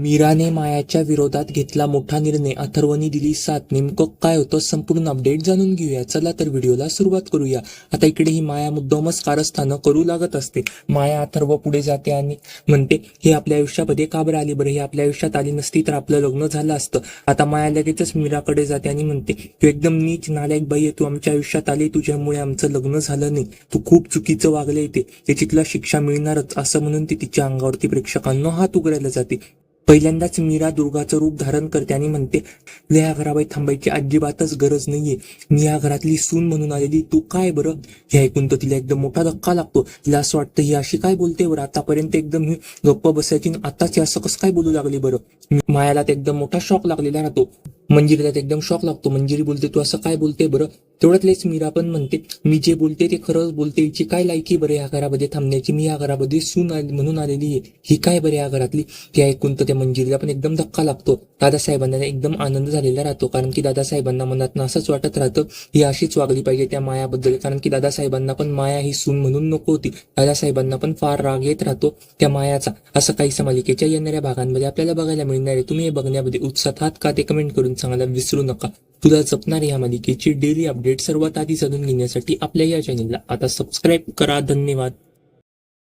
मीराने मायाच्या विरोधात घेतला मोठा निर्णय. अथर्वनी दिली साथ. नेमकं काय होतं संपूर्ण अपडेट जाणून घेऊया. चला तर व्हिडिओला सुरुवात करूया. आता इकडे ही माया मुद्दामच कारस्थानं करू लागत असते. माया अथर्व पुढे जाते आणि म्हणते हे आपल्या आयुष्यामध्ये का बरं आली बरं? हे आपल्या आयुष्यात आली नसती तर आपलं लग्न झालं असतं. आता माया लगेचच मीराकडे जाते आणि म्हणते तू एकदम नीच नालायक बाई आहे. तू आमच्या आयुष्यात आली. तुझ्यामुळे आमचं लग्न झालं नाही. तू खूप चुकीचं वागलं ते त्याची तुला शिक्षा मिळणारच. असं म्हणून ती तिच्या अंगावरती प्रेक्षकांना हात उघडायला जाते. पहिल्यांदाच मीरा दुर्गाचं रूप धारण करते आणि म्हणते लया घराबाई थांबायची अजिबातच गरज नाहीये. मी या घरातली सून म्हणून आलेली तू काय बरं? हे ऐकून तर तिला एकदम मोठा धक्का लागतो. तिला असं वाटतं ही अशी काय बोलते बरं? आतापर्यंत एकदम ही गप्प बसायची आताच या असं कसं काय बोलू लागली बरं? मायाला तर एकदम मोठा शॉक लागलेला राहतो. मंजिरीला एकदम शॉक लागतो. मंजिरी बोलते तू असं काय बोलते बरं? तेवढ्यातलेच मीरा पण म्हणते मी जे बोलते ते खरंच बोलते. हिची काय लायकी बरे या घरामध्ये थांबण्याची मी या घरामध्ये सून आली म्हणून आलेली आहे. ही काय बरे या घरातली? ते ऐकून तर त्या मंजिरीला पण एकदम धक्का लागतो. दादासाहेबांना एकदम आनंद झालेला राहतो. कारण की दादासाहेबांना मनात असंच वाटत राहतं ही अशीच वागली पाहिजे त्या मायाबद्दल. कारण की दादासाहेबांना पण माया ही सून म्हणून नको होती. दादासाहेबांना पण फार राग येत राहतो त्या मायाचा. असं काही मालिकेच्या येणाऱ्या भागांमध्ये आपल्याला बघायला मिळणार आहे. तुम्ही हे बघण्यामध्ये उत्साहात का? ते कमेंट करून सांगायला विसरू नका. तुला जपणार या मालिकेची डेली अपडेट सर्वात आधी जाणून घेण्यासाठी आपल्या या चॅनलला आता सबस्क्राईब करा. धन्यवाद.